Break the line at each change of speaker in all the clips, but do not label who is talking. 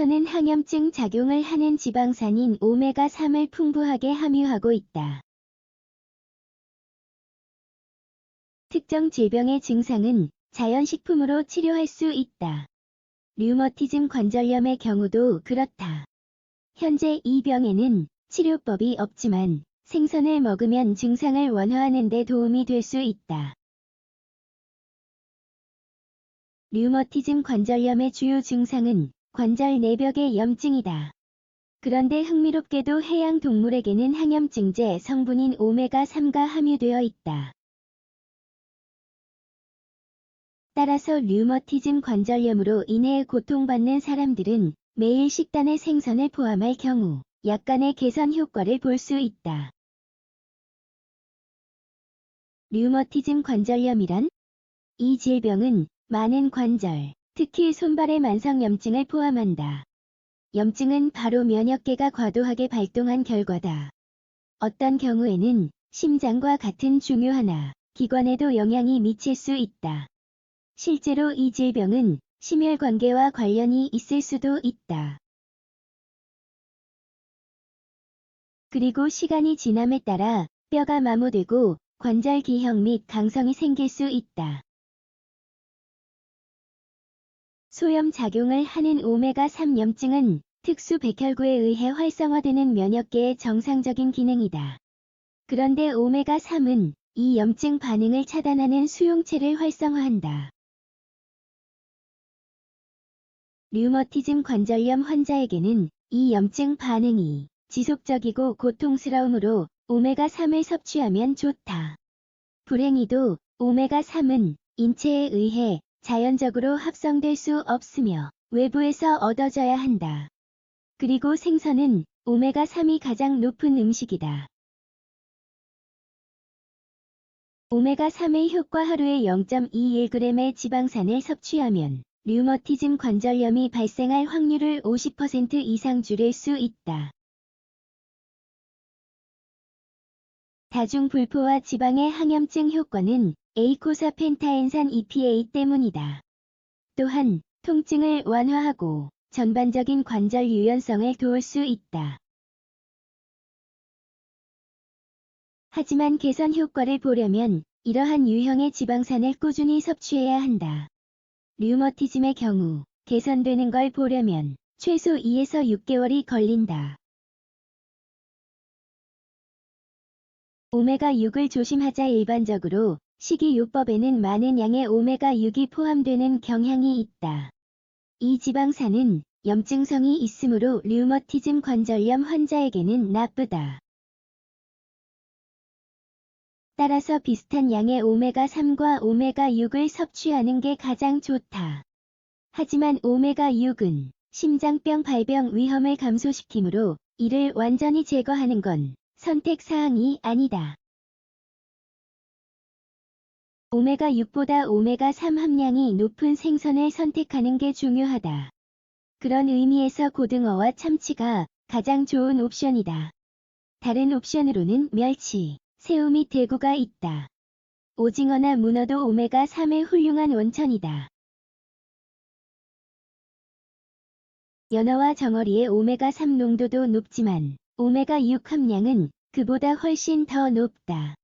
생선은 항염증 작용을 하는 지방산인 오메가3을 풍부하게 함유하고 있다. 특정 질병의 증상은 자연식품으로 치료할 수 있다. 류머티즘 관절염의 경우도 그렇다. 현재 이 병에는 치료법이 없지만 생선을 먹으면 증상을 완화하는 데 도움이 될 수 있다. 류머티즘 관절염의 주요 증상은 관절 내벽의 염증이다. 그런데 흥미롭게도 해양 동물에게는 항염증제 성분인 오메가3가 함유되어 있다. 따라서 류머티즘 관절염으로 인해 고통받는 사람들은 매일 식단에 생선을 포함할 경우 약간의 개선 효과를 볼 수 있다. 류머티즘 관절염이란 이 질병은 많은 관절, 특히 손발의 만성염증을 포함한다. 염증은 바로 면역계가 과도하게 발동한 결과다. 어떤 경우에는 심장과 같은 중요하나 기관에도 영향이 미칠 수 있다. 실제로 이 질병은 심혈관계와 관련이 있을 수도 있다. 그리고 시간이 지남에 따라 뼈가 마모되고 관절 기형 및 강성이 생길 수 있다. 소염 작용을 하는 오메가3 염증은 특수 백혈구에 의해 활성화되는 면역계의 정상적인 기능이다. 그런데 오메가3은 이 염증 반응을 차단하는 수용체를 활성화한다. 류머티즘 관절염 환자에게는 이 염증 반응이 지속적이고 고통스러우므로 오메가3을 섭취하면 좋다. 불행히도 오메가3은 인체에 의해 자연적으로 합성될 수 없으며 외부에서 얻어져야 한다. 그리고 생선은 오메가3이 가장 높은 음식이다. 오메가3의 효과 하루에 0.21g의 지방산을 섭취하면 류머티즘 관절염이 발생할 확률을 50% 이상 줄일 수 있다. 다중불포화 지방의 항염증 효과는 에이코사펜타엔산 EPA 때문이다. 또한 통증을 완화하고 전반적인 관절 유연성을 도울 수 있다. 하지만 개선 효과를 보려면 이러한 유형의 지방산을 꾸준히 섭취해야 한다. 류머티즘의 경우 개선되는 걸 보려면 최소 2에서 6개월이 걸린다. 오메가6을 조심하자 일반적으로 식이요법에는 많은 양의 오메가6이 포함되는 경향이 있다. 이 지방산은 염증성이 있으므로 류머티즘 관절염 환자에게는 나쁘다. 따라서 비슷한 양의 오메가3과 오메가6을 섭취하는 게 가장 좋다. 하지만 오메가6은 심장병 발병 위험을 감소시키므로 이를 완전히 제거하는 건 선택사항이 아니다. 오메가6보다 오메가3 함량이 높은 생선을 선택하는 게 중요하다. 그런 의미에서 고등어와 참치가 가장 좋은 옵션이다. 다른 옵션으로는 멸치, 새우 및 대구가 있다. 오징어나 문어도 오메가3의 훌륭한 원천이다. 연어와 정어리의 오메가3 농도도 높지만 오메가6 함량은 그보다 훨씬 더 높다.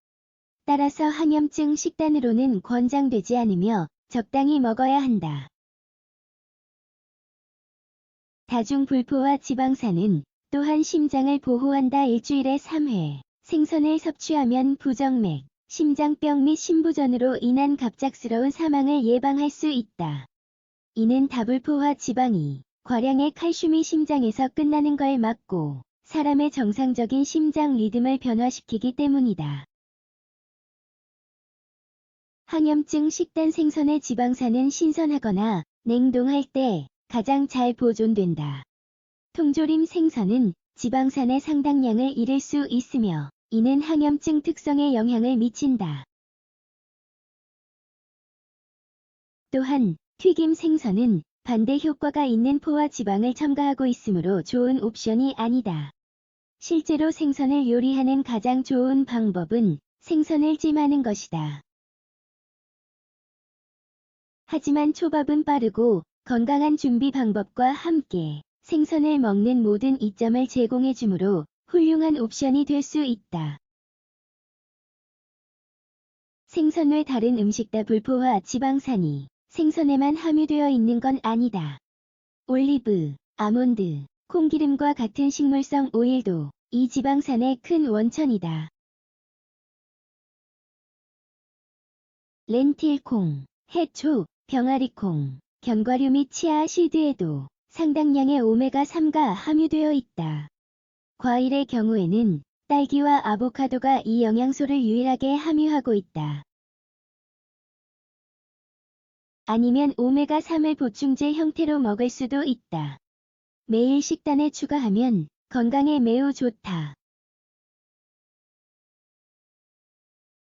따라서 항염증 식단으로는 권장되지 않으며 적당히 먹어야 한다. 다중불포화 지방산은 또한 심장을 보호한다 일주일에 3회 생선을 섭취하면 부정맥, 심장병 및 심부전으로 인한 갑작스러운 사망을 예방할 수 있다. 이는 다불포화 지방이 과량의 칼슘이 심장에서 끝나는 걸 막고 사람의 정상적인 심장 리듬을 변화시키기 때문이다. 항염증 식단 생선의 지방산은 신선하거나 냉동할 때 가장 잘 보존된다. 통조림 생선은 지방산의 상당량을 잃을 수 있으며 이는 항염증 특성에 영향을 미친다. 또한 튀김 생선은 반대 효과가 있는 포화 지방을 첨가하고 있으므로 좋은 옵션이 아니다. 실제로 생선을 요리하는 가장 좋은 방법은 생선을 찜하는 것이다. 하지만 초밥은 빠르고 건강한 준비 방법과 함께 생선을 먹는 모든 이점을 제공해 주므로 훌륭한 옵션이 될 수 있다. 생선 외 다른 음식 다 불포화 지방산이 생선에만 함유되어 있는 건 아니다. 올리브, 아몬드, 콩기름과 같은 식물성 오일도 이 지방산의 큰 원천이다. 렌틸콩, 해초, 병아리콩, 견과류 및 치아 시드에도 상당량의 오메가3가 함유되어 있다. 과일의 경우에는 딸기와 아보카도가 이 영양소를 유일하게 함유하고 있다. 아니면 오메가3을 보충제 형태로 먹을 수도 있다. 매일 식단에 추가하면 건강에 매우 좋다.